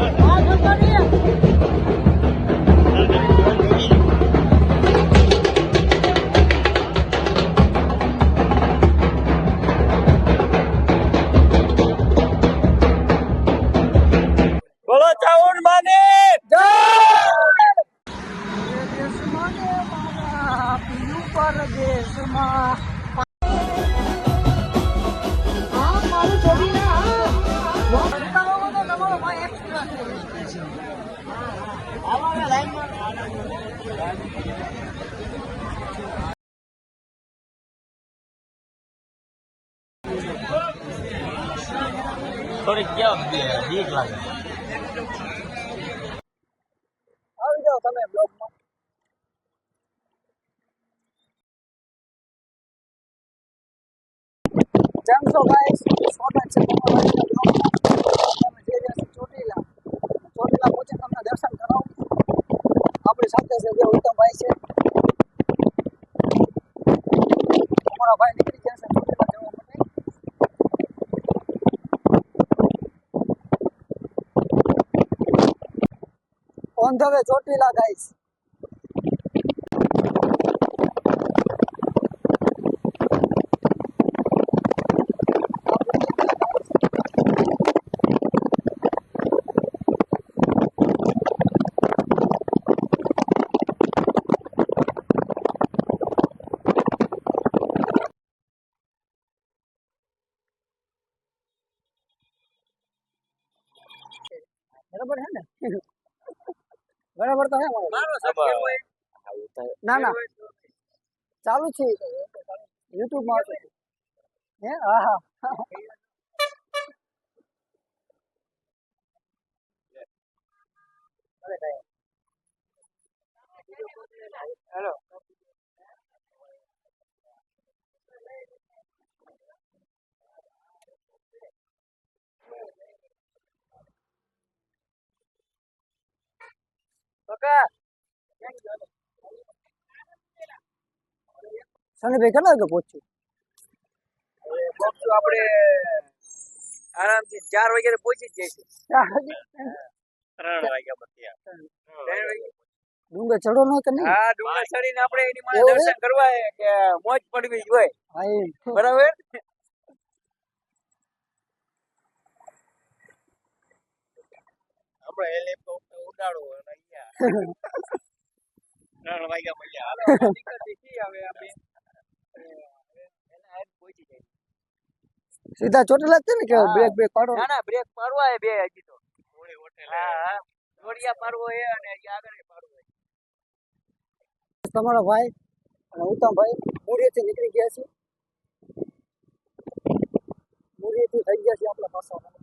બોલો બીક લાગે આવી જાઓ તમે બ્લોગમાં. જેમ છો ગાઈસ છે તમારું ચોટીલા ચોટીલા પહોંચી તમને દર્શન કરાવું આપણી સાથે છે જે ઉત્તમભાઈ છે અમારા ભાઈ નીકળી ગયા છે ચોટીલા જવા માટે on the way Chotila guys બરાબર હે ને બરાબર તો હે ના. ના ચાલુ છે યુટ્યુબમાં હે? હા હા. હેલો. બકા. સનીભાઈ કેટલા વાગે પહોંચ્યું પહોંચશું આપણે આરામથી ચાર વાગે પહોંચી જ જઈશું ત્રણ વાગ્યા પછી ડુંગર ચડો ન કે નહીં? હા ડુંગર ચડીને આપણે એની માં દર્શન કરવા હે કે મોજ પડવી જ હોય બરાબર? આપણે હેલિકોપ્ટર ઉડાડવું અને અહીંયા. ત્રણ વાગ્યા મળ્યા. હાલો દિક્કત શી હવે આપણે. એના હેડ પહોંચી જાય. સીધા ચોટીલા છે ને કે બ્રેક બ્રેક પાડો? ના ના બ્રેક પાડવા એ બે હજી તો. હા હા. જોડિયા પાડવો એ અને આગળ પાડવો તમારો ભાઈ અને ઉત્તમ ભાઈ મૂળિયેથી નીકળી ગયા છે. મૂળિયેથી થઈ ગયા છે આપણા પાછા.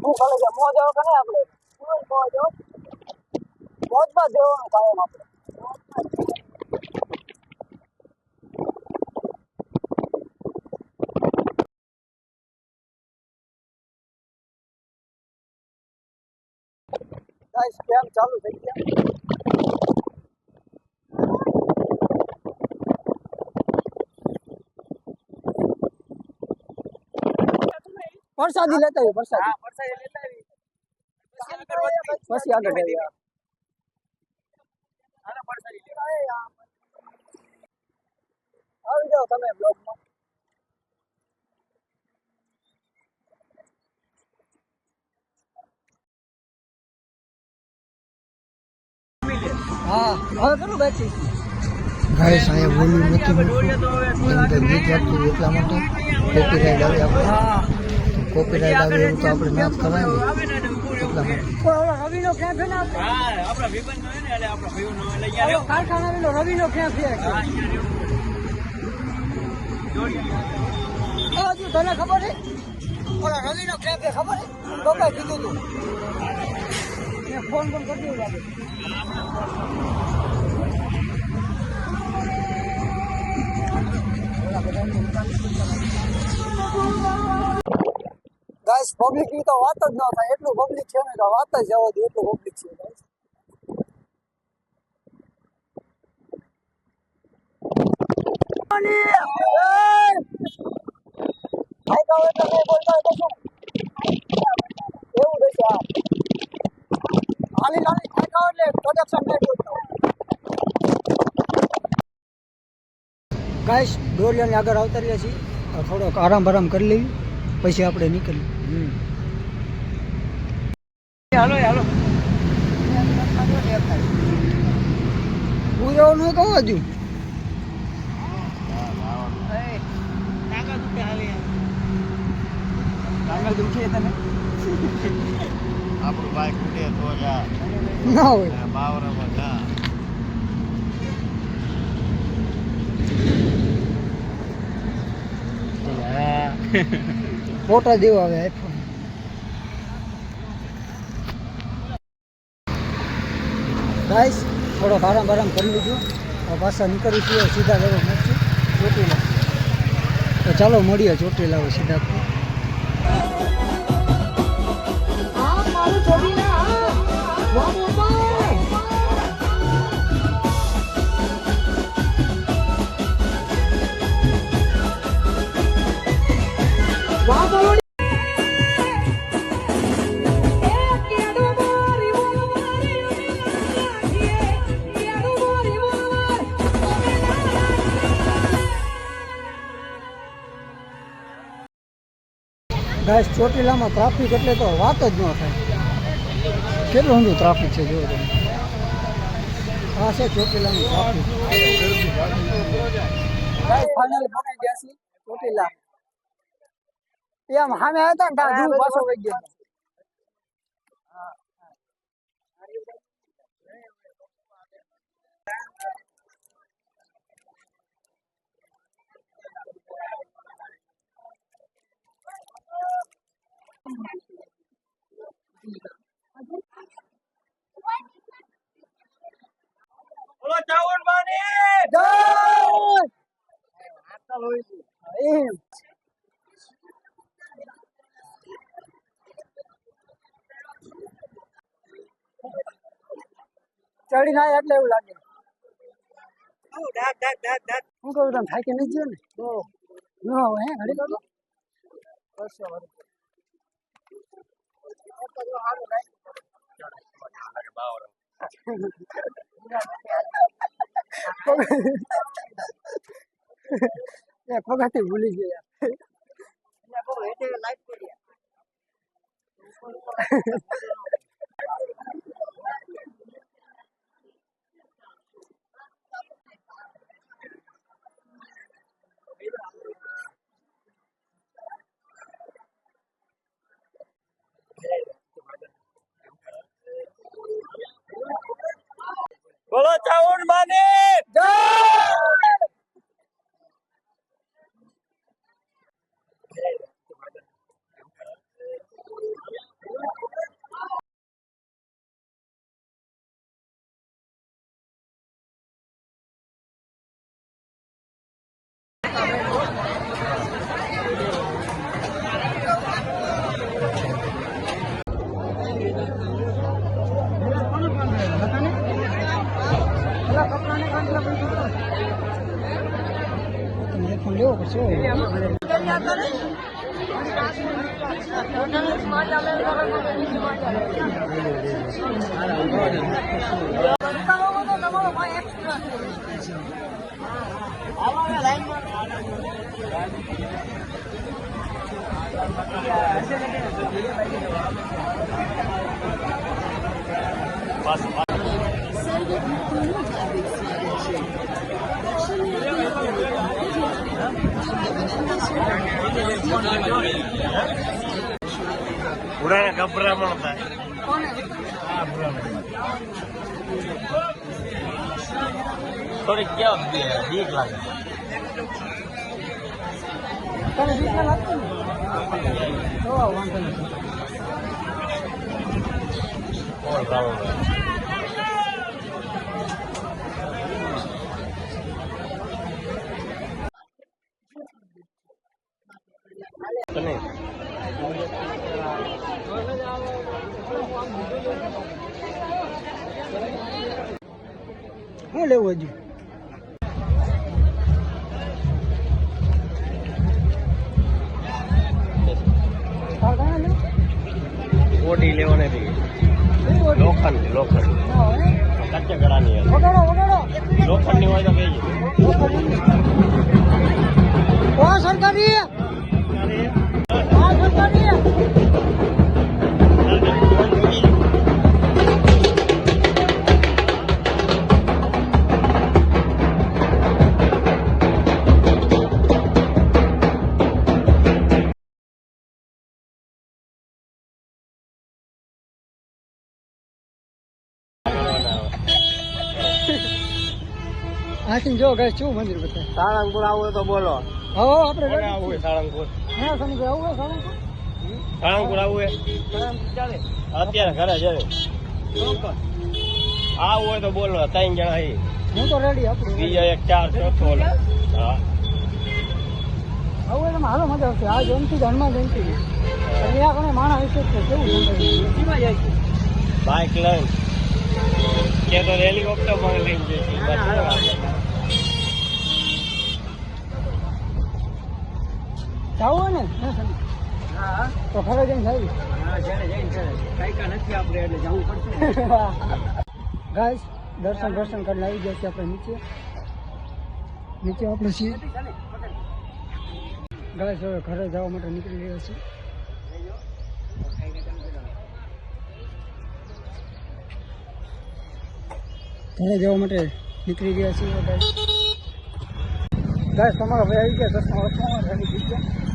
શું ચાલે છે મોજ આવો કે આપણે. મોજ આવો મોજમાં દેવાનું કાયમ આપણે. ગાઈસ, કેમ ચાલુ થઈ ગયા? પ્રસાદી લેતા આવ્યો પ્રસાદી હા પરસાઈ લેતા આવી પછી આગળ વધવી. પછી આગળ જઈએ. હાલો પરસાઈ લેવા. આવી જાઓ તમે બ્લોગમાં. હા હવે કેટલું બેઠી ગાઈસ અહીંયા બોલ્યું નથી મૂકવું કેમ કે ગીત વાગતું એટલા માટે કોપીરાઇટ આવે આપણે. હા. કોપીરાઇટ આવે એવું તો આપણે માફ કરાય ને ને નો ને નો તને ખબર છે? ઓલા રવિનો ક્યાં છે ખબર છે? પપ્પાએ કીધું તું. મેં ફોન પણ કરી દીધો. પબ્લિકની તો વાત જ ન થાય. એટલું પબ્લિક છે ને તો વાત જ જવા દે એટલું પબ્લિક છે. એવું રહેશે હા. હાલી ફાયદા એટલે પ્રોડક્શન નહીં બોલતા દોરિયાની આગળ આવતા રહ્યા છીએ. થોડોક આરામ આરામ કરી લેવી પછી આપણે નીકળીએ. હાલો હાલો. પૂરવાનું કહું હજુ? ટાંગા દુખે તને? આપણું બાઈક ઉડે તો જા ના હોય. બાવરામાં જા ફોટા દેવા આવે આઈફોન ગાઈસ થોડો આરામ આરામ કરી લીધું. પાછા નીકળી છીએ સીધા જવા મળશે ચોટીલા. તો ચાલો મળીએ ચોટીલા સીધા. ગાઈસ ચોટીલામાં ટ્રાફિક એટલે તો વાત જ ન થાય. કેટલું ઊંધું ટ્રાફિક છે જોવો તમે. આ છે ચોટીલાનું ટ્રાફિક ચોટીલા. એમ સામે હતા ને ત્યાં પાછો વહી ગયો. ચડી ના એટલે એવું લાગે ડાક ડાક ડાક ડાક હું કહું તમે થાકી નથી ગયો ને ન હોય હે ઘડી કરો એ પગાથી ભૂલી ગયા બોલો ચાઉન માની જય આઈફોન લેવો પડશે ઉડાને ગભરામણ થાય. થોડીક કેવા બીક લાગે. તને બીક ના લાગતી ને? વાંધો હા લેવું હજુ? કોટી લેવાને લોખંડ લોખંડ કચ્ચા ગળાની આથી જો ગાય શું મંદિર બતાવે સાળંગપુર આવું તો બોલો. હા આપણે આવું હોય સાળંગપુર? હા સમજો આવું હોય સાળંગપુર? આવું હોય? અત્યારે ઘરે જવે આવું. હોય તો બોલો ત્રણ જણા અહીં હું તો રેડી આપણું બીજા એક ચાર ચોથો. હા. આવું એટલે મજા આવશે. આ જમતી જ હનુમાન જયંતિ આ કોને માણસ વિશે છે કેવું જાય છે. બાઇક લઈને. કે તો હેલિકોપ્ટર પણ લઈને જઈશું. જાવું હોય ને. તો ખરે જઈને જાય ગાઈસ દર્શન દર્શન કરીને આવી ગયા છીએ આપણે નીચે. નીચે આપણે છીએ. ગાઈસ હવે ઘરે જવા માટે નીકળી રહ્યા છીએ. ઘરે જવા માટે નીકળી ગયા છીએ ગાઈસ ગાઈસ તમારા ભાઈ આવી ગયા દર્શન વર્ષમાં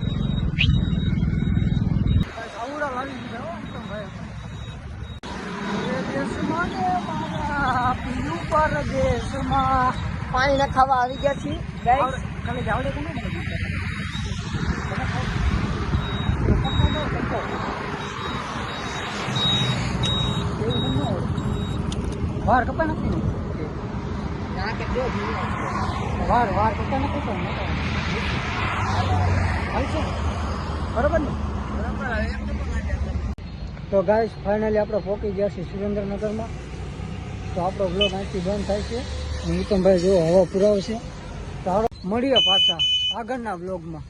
પાણી ના ખાવા આવી ગયા છીએ જાવડે કે નહીં વાર કપાય નથી વાર વાર કપાય નથી બરોબર ને? તો ગાઈસ ફાઇનલી આપણે પહોંચી ગયા છીએ સુરેન્દ્રનગરમાં. તો આપણો બ્લોગ અહીંથી બંધ થાય છે. નીતમભાઈ જો હવા પુરાવશે તો મળીએ પાછા આગળના બ્લોગમાં